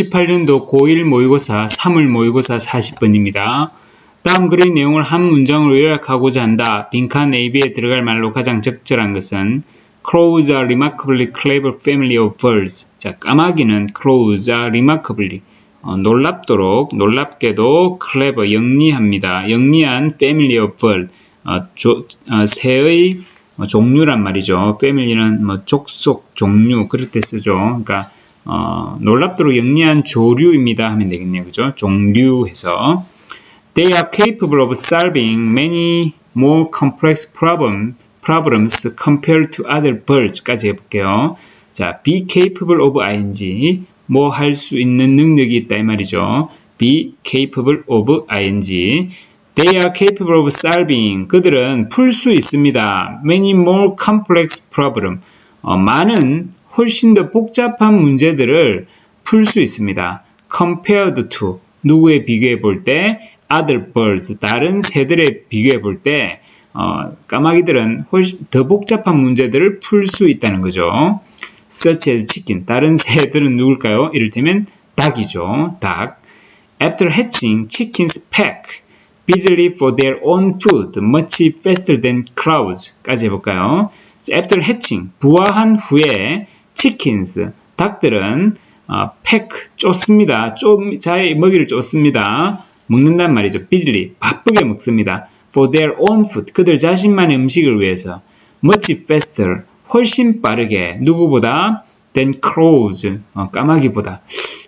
2018년도 고1 모의고사 3월 모의고사 40번입니다. 다음 글의 내용을 한 문장으로 요약하고자 한다. 빈칸 AB에 들어갈 말로 가장 적절한 것은 Crows are remarkably clever family of birds. 자, 까마귀는 crows are remarkably 어, 놀랍도록 놀랍게도 clever 영리합니다. 영리한 family of bird 어, 조, 어, 새의 어, 종류란 말이죠. family는 뭐 족속 종류 그럴 때 쓰죠. 그러니까 어, 놀랍도록 영리한 조류입니다 하면 되겠네요. 그죠? 종류해서 They are capable of solving many more complex problem, problems compared to other birds까지 해볼게요. 자, be capable of ing 뭐 할 수 있는 능력이 있다 이 말이죠. be capable of ing They are capable of solving 그들은 풀 수 있습니다. Many more complex problem 어, 많은 훨씬 더 복잡한 문제들을 풀 수 있습니다. compared to 누구에 비교해 볼 때 other birds 다른 새들에 비교해 볼때 어, 까마귀들은 훨씬 더 복잡한 문제들을 풀 수 있다는 거죠. such as chicken 다른 새들은 누굴까요? 이를테면 닭이죠. 닭. After hatching, chickens pack busily for their own food much faster than crows 까지 해볼까요? After hatching, 부화한 후에 chickens, 닭들은 어, 팩, 쫓습니다. 쫓, 자의 먹이를 쫓습니다. 먹는단 말이죠. busily, 바쁘게 먹습니다. for their own food, 그들 자신만의 음식을 위해서. Much faster, 훨씬 빠르게. 누구보다? than crows, 어, 까마귀보다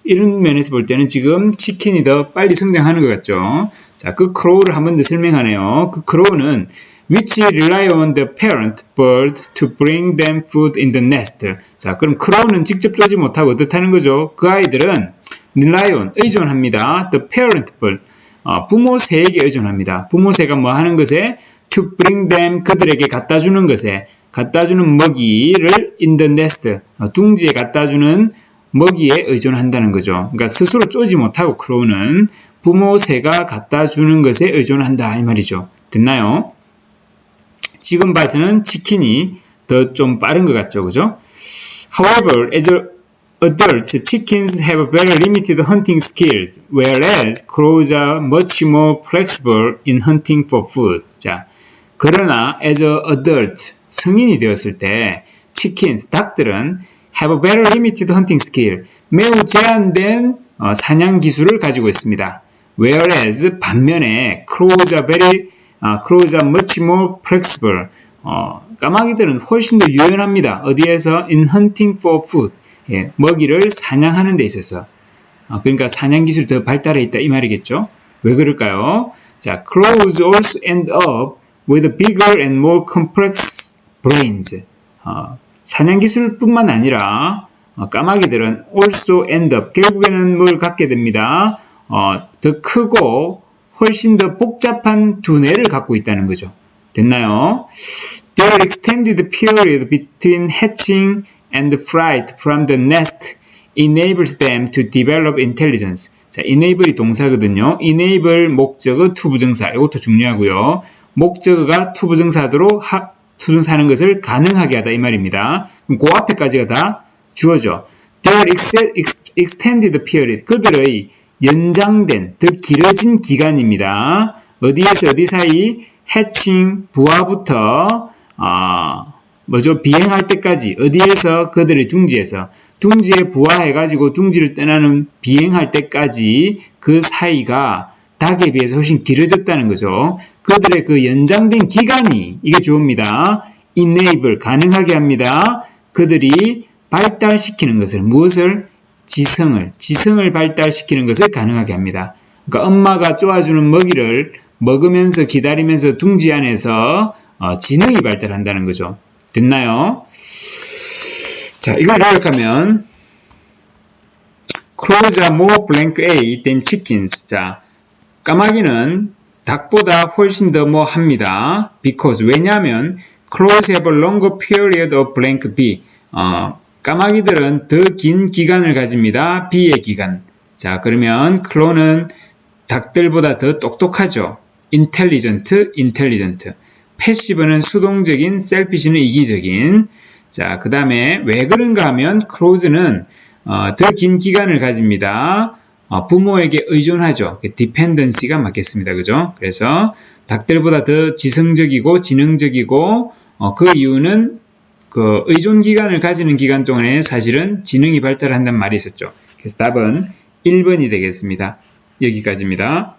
이런 면에서 볼 때는 지금 치킨이 더 빨리 성장하는 것 같죠. 자, 그 crow를 한 번 더 설명하네요. 그 crow는 which rely on the parent bird to bring them food in the nest. 자, 그럼 crow는 직접 쪼지 못하고 어떻다는 거죠? 그 아이들은 rely on, 의존합니다. the parent bird, 어, 부모 새에게 의존합니다. 부모 새가 뭐 하는 것에 to bring them, 그들에게 갖다 주는 것에 갖다 주는 먹이를 in the nest, 어, 둥지에 갖다 주는 먹이에 의존한다는 거죠. 그러니까 스스로 쪼지 못하고 크로우는 부모 새가 갖다 주는 것에 의존한다 이 말이죠. 됐나요? 지금 봐서는 치킨이 더 좀 빠른 것 같죠, 그죠? However, as adults, chickens have very limited hunting skills, whereas crows are much more flexible in hunting for food. 자, 그러나 as a adult, 성인이 되었을 때 chickens, 닭들은 have a very limited hunting skill, 매우 제한된 어, 사냥 기술을 가지고 있습니다. Whereas 반면에 crows are very, uh, crows are much more flexible. 어, 까마귀들은 훨씬 더 유연합니다. 어디에서 in hunting for food, 예, 먹이를 사냥하는 데 있어서. 어, 그러니까 사냥 기술이 더 발달해 있다 이 말이겠죠. 왜 그럴까요? 자, crows also end up with bigger and more complex brains. 어, 사냥 기술뿐만 아니라 어, 까마귀들은 also end up 결국에는 뭘 갖게 됩니다. 어, 더 크고 훨씬 더 복잡한 두뇌를 갖고 있다는 거죠. 됐나요? Their extended period between hatching and flight from the nest enables them to develop intelligence. 자, enable이 동사거든요. enable 목적어 투부정사. 이것도 중요하고요. 목적어가 투부정사로 하, 투정사하는 것을 가능하게 하다 이 말입니다. 그럼 그 앞에까지가 다 주어져. Their extended period. 그들의 연장된, 더 길어진 기간입니다. 어디에서 어디 사이 해칭, 부화부터 어, 뭐죠? 비행할 때까지 어디에서 그들의 둥지에서 둥지에 부화해가지고 둥지를 떠나는 비행할 때까지 그 사이가 닭에 비해서 훨씬 길어졌다는 거죠. 그들의 그 연장된 기간이 이게 주어입니다. enable 가능하게 합니다. 그들이 발달시키는 것을 무엇을 지성을 지성을 발달시키는 것을 가능하게 합니다. 그러니까 엄마가 쪼아주는 먹이를 먹으면서 기다리면서 둥지 안에서 어, 지능이 발달한다는 거죠. 됐나요? 자, 이걸 요약하면 crows are more blank A than chickens. 자, 까마귀는 닭보다 훨씬 더 뭐 합니다. because 왜냐하면 crows have a longer period of blank B. 어, 까마귀들은 더 긴 기간을 가집니다. B의 기간. 자, 그러면 클로는 닭들보다 더 똑똑하죠. intelligent, intelligent. 패시브는 수동적인, 셀피시는 이기적인. 자, 그 다음에 왜 그런가 하면 크로즈는 어, 더 긴 기간을 가집니다. 어, 부모에게 의존하죠. dependency가 맞겠습니다. 그죠? 그래서 닭들보다 더 지성적이고 지능적이고 어, 그 이유는 그 의존 기간을 가지는 기간 동안에 사실은 지능이 발달한다는 말이 있었죠. 그래서 답은 1번이 되겠습니다. 여기까지입니다.